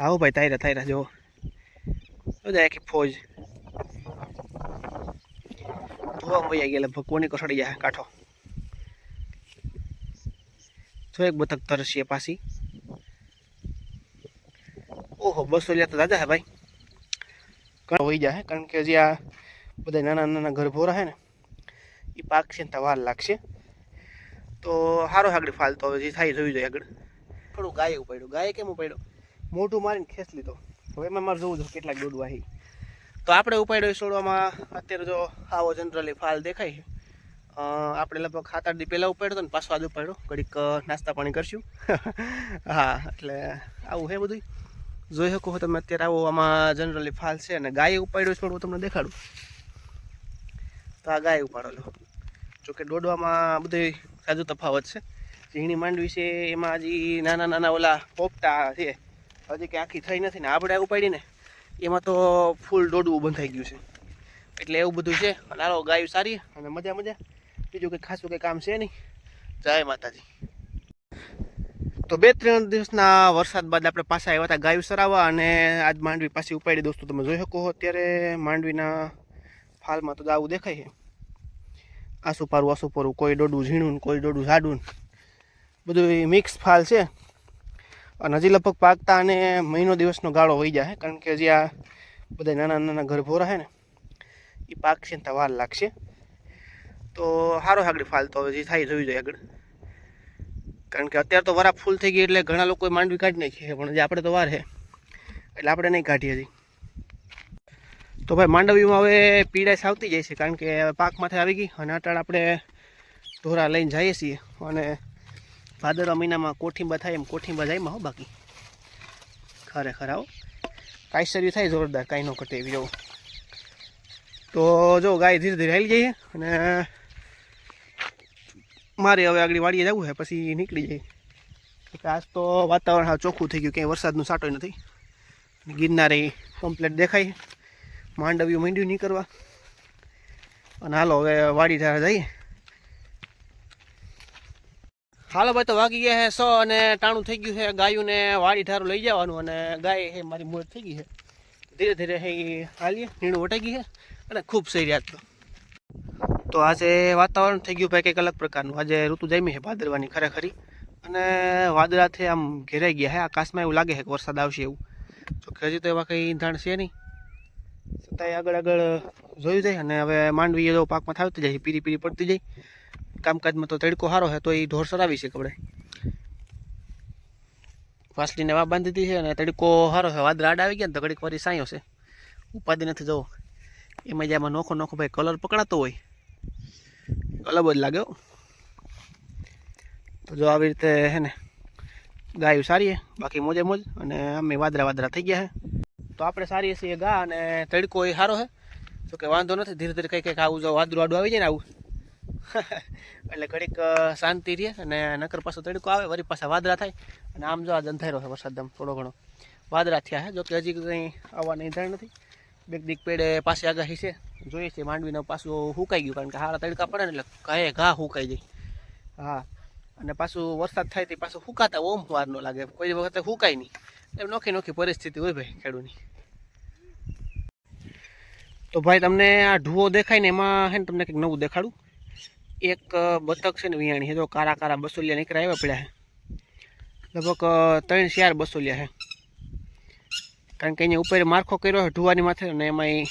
હો ભાઈ તાયરા તાયરા જો બધા આખી ફોજ ધોવા વૈયા ગયા કોની કસડી જાય કાંઠો જો એક બતક તરસીએ પાછી ઓહો બસો લ્યા તો દાદા હે ભાઈ ઘણા હોઈ જાય કારણ કે હજી આ બધા નાના નાના ઘર ભોરા હે ને એ પાકશે ને તો વાર લાગશે તો સારો આગળ ફાલતો હવે જે થાય જાય આગળ થોડું ગાય ઉપાડ્યું ગાય કેમ ઉપાડ્યું મોઢું મારીને ખેંચ લીધો. હવે એમાં મારે જોવું છું કેટલાક દોડું આવી તો આપણે ઉપાડ્યો છોડવામાં. અત્યારે જો આવો જનરલી ફાલ દેખાય આપણે લગભગ સાત દી પહેલાં ઉપાડ્યો ને, પાછો આજ ઉપાડ્યો. ઘડીક નાસ્તા પાણી કરશું. હા, એટલે આવું હે બધું જોઈ શકો છો તમે અત્યારે આવો, આમાં જનરલી ફાલ છે અને ગાય ઉપાડ્યો છોડવું, તમને દેખાડું. તો આ ગાય ઉપાડેલો જોકે દોડવામાં બધું સાજુ તફાવત છે. ઝીણી માંડવી છે, એમાં હજી નાના નાના ઓલા પોપટા છે. હજી કે આખી થઈ નથી ને આપણે ઉપાડીને એમાં તો ફૂલ દોડવું બંધાઈ ગયું છે. એટલે એવું બધું છે. અને આરો ગાયું સારી અને મજા મજા. બીજું કંઈ ખાસું કંઈ કામ છે નહીં. જય માતાજી. તો બે ત્રણ દિવસના વરસાદ બાદ આપણે પાછા આવ્યા હતા ગાયું સરાવવા અને આજ માંડવી પાછી ઉપાડી દોસ્તો, તમે જોઈ શકો અત્યારે માંડવીના ફાલમાં તો આવું દેખાય છે. આસુપારું આસુપારું કોઈ ડોડું ઝીણું કોઈ ડોડું જાડું બધું મિક્સ ફાલ છે. અને હજી લગભગ પાકતા અને મહિનો દિવસનો ગાળો વહી જાય કારણ કે હજી આ બધા નાના નાના ઘર રહે ને એ પાકશે ને વાર લાગશે. તો સારો આગળ ફાલતો હજી જે થાય જોઈ જોઈએ આગળ. કારણ કે અત્યારે તો વરા ફૂલ થઈ ગઈ એટલે ઘણા લોકોએ માંડવી કાઢી નાખી છે, પણ હજી આપણે તો વાર છે એટલે આપણે નહીં કાઢીએ હજી. તો ભાઈ માંડવીમાં હવે પીડાશ આવતી જાય છે, કારણ કે પાક પાકમાંથી આવી ગઈ અને અટાળ આપણે ઢોરા લઈને જઈએ છીએ. અને ભાદરવા મહિનામાં કોઠીંબા થાય એમ કોઠીંબા જાય હો બાકી. ખરેખર આવો. કાયસરી થાય જોરદાર, કાંઈ ન ઘટે એવી, જવું. તો જો ગાય ધીરે ધીરે હાલી જઈએ અને મારે હવે આગળ વાડીએ જવું છે, પછી નીકળી જાય. આજ તો વાતાવરણ હા ચોખ્ખું થઈ ગયું, ક્યાંય વરસાદનું સાટો નથી. ગિરનારે કમ્પ્લેટ દેખાય. માંડવ્યું માંડ્યું નહીં કરવા અને હાલો, હવે વાડી ધારા જઈએ. હાલો ભાઈ, તો વાગી ગયા છે સો અને ટાણું થઈ ગયું છે ગાયું ને વાડી ઠારું લઈ જવાનું અને ગાય હે, મારી મોત થઈ ગઈ છે ધીરે ધીરે હે હાલીએ, નીણું વટાઈ ગઈ છે અને ખૂબ સહી રહ્યા તો તો આજે વાતાવરણ થઈ ગયું ભાઈ કંઈક અલગ પ્રકારનું. આજે ઋતુ જામી છે ભાદરવાની ખરેખરી. અને વાદળાથી આમ ઘેરાઈ ગયા છે આકાશમાં એવું લાગે છે કે વરસાદ આવશે એવું. કે હજી તો એવા કંઈ ઈંધાણ છે નહીં. છતાંય આગળ આગળ જોયું જાય અને હવે માંડવી જો પાકમાં થાવતી જાય, પીરી પીરી પડતી જાય. કામકાજમાં તો તડકો સારો છે, તો એ ઢોર સરાવી છે આપણે વાસળીને વા બાંધી દીધી છે અને તડકો સારો છે. વાદળા આડ આવી ગયા ને તો ઘડીક વારી સાયો છે. ઉપાધિ નથી જવો. એમાં જે આમાં નોખો નોખો ભાઈ કલર પકડાતો હોય. અલગ જ લાગે તો જો આવી રીતે હે ને ગાયું સારી બાકી મોજે મોજ અને અમે વાદરા વાદરા થઈ ગયા છે તો આપણે સારી છીએ ગા અને તડકો એ સારો છે. તો કે વાંધો નથી, ધીરે ધીરે કંઈક કંઈક આવું જો વાદળું આડું આવી જાય ને આવું. એટલે ઘડીક શાંતિ રહે અને નકર પાછો તડકો આવે, વળી પાછા વાદળા થાય. અને આમ જો આ અંધારો છે વરસાદ આમ થોડો ઘણો. વાદળા થયા છે જોકે હજી કંઈ આવવાની ઈંધણ નથી. બેક દીક પેડે પાસે આગાહી છે. જોઈએ છે માંડવીને પાછું હુકાઈ ગયું, કારણ કે હારા તડકા પડે ને એટલે કહે ઘા હુકાઈ જાય. હા, અને પાછું વરસાદ થાય તે પાછું હુકાતા ઓમ વાર ન લાગે. કોઈ વખતે હુકાય નહીં. એમ નોખી નોખી પરિસ્થિતિ હોય ભાઈ ખેડૂની તો ભાઈ તમને આ ઢુવો દેખાય ને એમાં હે ને તમને કંઈક નવું દેખાડું. એક બતક છે ને વિયાણી છે તો કારા કારા બસોલિયા નીકળ્યા આવ્યા પડ્યા લગભગ ત્રણ ચાર બસોલિયા છે કારણ કે અહીંયા ઉપર મારખો કર્યો છે ઢુવાની માથે અને એમાં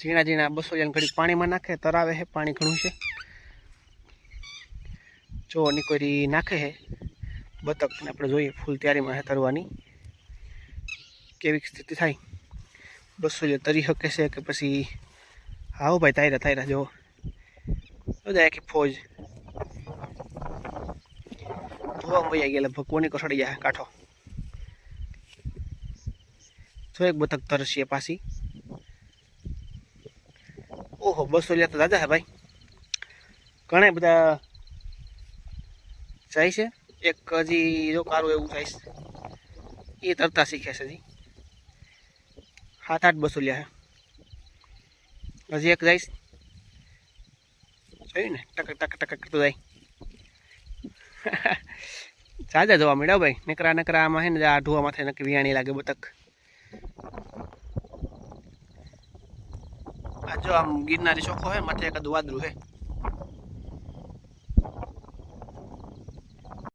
ઝીણા ઝીણા બસુલિયાને ઘડીક પાણીમાં નાખે, તરાવે છે પાણી ઘણું છે. જો નીકળી નાખે છે બતકને આપણે જોઈએ ફૂલ તૈયારીમાં છે તરવાની. કેવી સ્થિતિ થાય. બસોલિયા તરી શકે છે કે પછી હાવ ભાઈ, તાયરા તાયરા, જો. બધા આખી ફોજ ધોવા વૈયા ગયા લગભગ કોની કસડી જાય કાંઠો જો એક બતક તરસીએ પાછી ઓહો બસો લ્યા તો દાદા હે ભાઈ ઘણા બધા જાય છે એક હજી જો કારું એવું થાય છે એ તરતા શીખે છે હજી સાત આઠ બસો લ્યા હજી એક જાય જોયું ને ટક ટક ટક કરતું જાય સાજા જોવા મળ્યા ભાઈ નકરા નકરા આમાં હે ને આ ઢોવા માથે નક્કી વિયાણી લાગે બતક આ જો આમ ગિરનારી ચોખ્ખો હે માથે એક વાદરું હે